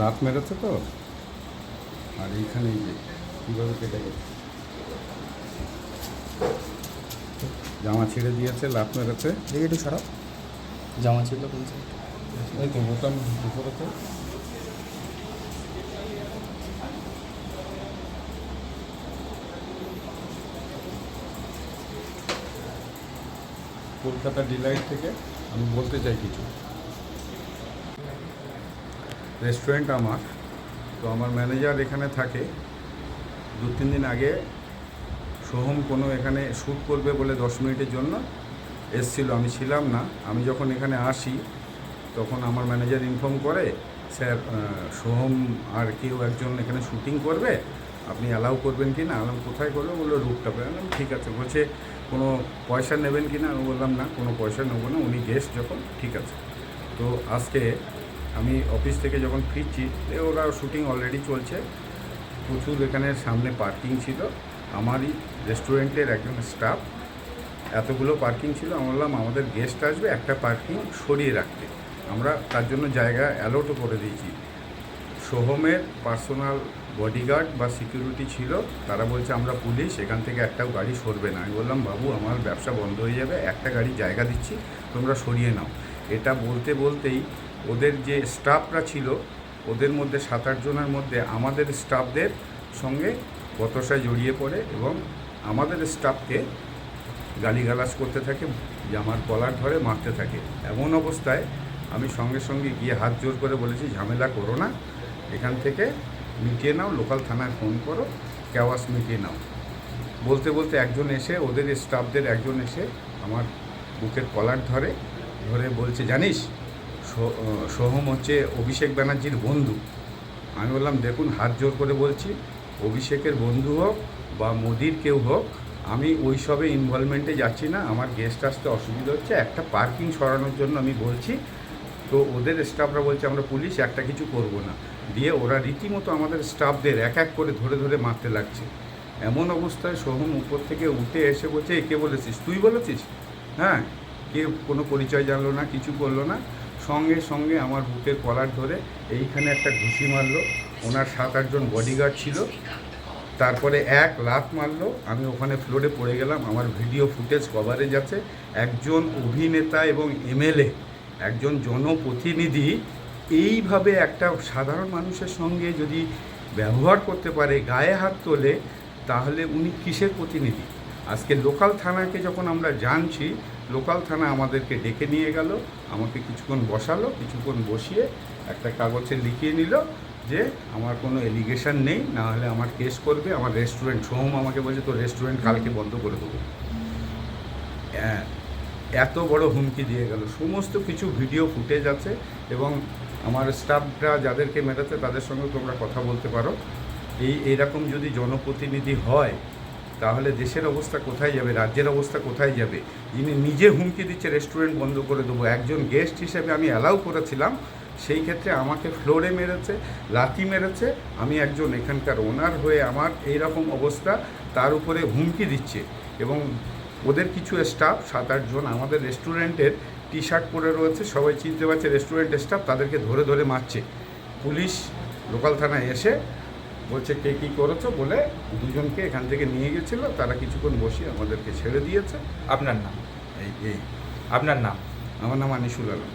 লাত মেরেছে তো? আর এইখানে যে কীভাবে কেটে গেছে জামা ছিঁড়ে দিয়েছে লাত মেরেছে। দেখি একটু সরাও। জামা ছিল কোন side? এই তো বোতাম উপরে তো কলকাতা ডিলাইট থেকে আমি বলতে চাই কিছু। রেস্টুরেন্ট আমার। তো আমার ম্যানেজার এখানে থাকে। দু, তিন দিন আগে সোহম কোনো এখানে শ্যুট করবে বলে দশ মিনিটের জন্য এসছিল। আমি ছিলাম না। আমি যখন এখানে আসি, তখন আমার ম্যানেজার ইনফর্ম করে, স্যার সোহম আর কেউ একজন এখানে শুটিং করবে? আপনি অ্যালাউ করবেন কি না? আমি কোথায় করবে? বলল রুটটাপে আমি ঠিক আছে। বলছে, কোনো পয়সা নেবেন কি না? আমি বললাম, না, কোনো পয়সা নেব না। উনি গেস্ট যখন, ঠিক আছে। তো আজকে আমি অফিস থেকে যখন ফিরছি ওরা শুটিং অলরেডি চলছে। প্রচুর এখানে সামনে পার্কিং ছিল। আমারই রেস্টুরেন্টের একজন স্টাফ এতগুলো পার্কিং ছিল। আমি বললাম, আমাদের গেস্ট আসবে, একটা পার্কিং সরিয়ে রাখতে। আমরা তার জন্য জায়গা অ্যালোটও করে দিয়েছি। সোহমের পার্সোনাল বডিগার্ড বা সিকিউরিটি ছিল। তারা বলছে, আমরা পুলিশ এখান থেকে একটাও গাড়ি সরবে না। আমি বললাম, বাবু, আমার ব্যবসা বন্ধ হয়ে যাবে, একটা গাড়ি জায়গা দিচ্ছি, তোমরা সরিয়ে নাও। এটা বলতে বলতেই ওদের যে স্টাফরা ছিল, ওদের মধ্যে সাত আট জনের মধ্যে আমাদের স্টাফদের সঙ্গে বতসায় জড়িয়ে পড়ে এবং আমাদের স্টাফকে গালিগালাজ করতে থাকে জামার কলার ধরে মারতে থাকে। এমন অবস্থায় আমি সঙ্গে সঙ্গে গিয়ে হাত জোর করে বলেছি, ঝামেলা করো না, এখান থেকে মিটিয়ে নাও, লোকাল থানায় ফোন করো ক্যাওয়াস মিটিয়ে নাও। বলতে বলতে একজন এসে, ওদের স্টাফদের একজন এসে আমার বুকের কলার ধরে ধরে বলছে, জানিস সোহম হচ্ছে অভিষেক ব্যানার্জির বন্ধু। আমি বললাম, দেখুন, হাত জোর করে বলছি, অভিষেকের বন্ধু হোক বা মোদির কেউ হোক, আমি ওই সবে ইনভলভমেন্টে যাচ্ছি না, আমার গেস্ট আসতে অসুবিধা হচ্ছে, একটা পার্কিং সরানোর জন্য আমি বলছি। তো ওদের স্টাফরা বলছে, আমরা পুলিশ একটা কিছু করব না। দিয়ে ওরা রীতিমতো আমাদের স্টাফদের এক এক করে ধরে ধরে মারতে লাগছে। এমন অবস্থায় সোহম উপর থেকে উঠে এসে বলছে, "এ কে বলেছিস? তুই বলেছিস? হ্যাঁ কে, কোনো পরিচয় জানলো না, কিছু করল না। সঙ্গে সঙ্গে আমার বুকের কলার ধরে এইখানে একটা ঘুষি মারলো। ওনার সাত আটজন বডিগার্ড ছিল। তারপরে এক লাত মারলো। আমি ওখানে ফ্লোরে পড়ে গেলাম। আমার ভিডিও ফুটেজ কভারেজ আছে। একজন অভিনেতা এবং এমএলএ একজন জনপ্রতিনিধি এইভাবে একটা সাধারণ মানুষের সঙ্গে যদি ব্যবহার করতে পারে, গায়ে হাত তোলে, তাহলে উনি কিসের প্রতিনিধি? আজকে লোকাল থানাকে যখন আমরা জানছি লোকাল থানা আমাদেরকে ডেকে নিয়ে গেল আমাকে কিছুক্ষণ বসালো কিছুক্ষণ বসিয়ে একটা কাগজে লিখিয়ে নিল যে আমার কোনো এলিগেশন নেই না হলে আমার কেস করবে আমার রেস্টুরেন্ট সোহম আমাকে বলছে তো রেস্টুরেন্ট কালকে বন্ধ করে দেবো। হ্যাঁ, এত বড় হুমকি দিয়ে গেল। সমস্ত কিছু ভিডিও ফুটেজ আছে এবং আমার স্টাফরা যাদেরকে মেটাতে তাদের সঙ্গে তোমরা কথা বলতে পারো। এই এরকম যদি জনপ্রতিনিধি হয় তাহলে দেশের অবস্থা কোথায় যাবে, রাজ্যের অবস্থা কোথায় যাবে? যিনি নিজে হুমকি দিচ্ছে রেস্টুরেন্ট বন্ধ করে দেবো, একজন গেস্ট হিসেবে আমি অ্যালাউ করেছিলাম, সেই ক্ষেত্রে আমাকে ফ্লোরে মেরেছে, লাথি মেরেছে, আমি একজন এখানকার ওনার হয়ে আমার এই রকম অবস্থা তার উপরে হুমকি দিচ্ছে। এবং ওদের কিছু স্টাফ সাত আটজন আমাদের রেস্টুরেন্টের টি শার্ট পরে রয়েছে, সবাই চিনতে পারছে রেস্টুরেন্ট স্টাফ তাদেরকে ধরে ধরে মারছে। পুলিশ লোকাল থানায় এসে বলছে কে কী করেছ? বলে দুজনকে এখান থেকে নিয়ে গেছিল তারা কিছুক্ষণ বসে আমাদেরকে ছেড়ে দিয়েছে। আপনার নাম? এই এই আপনার নাম? আমার নাম আনিসুল আলম।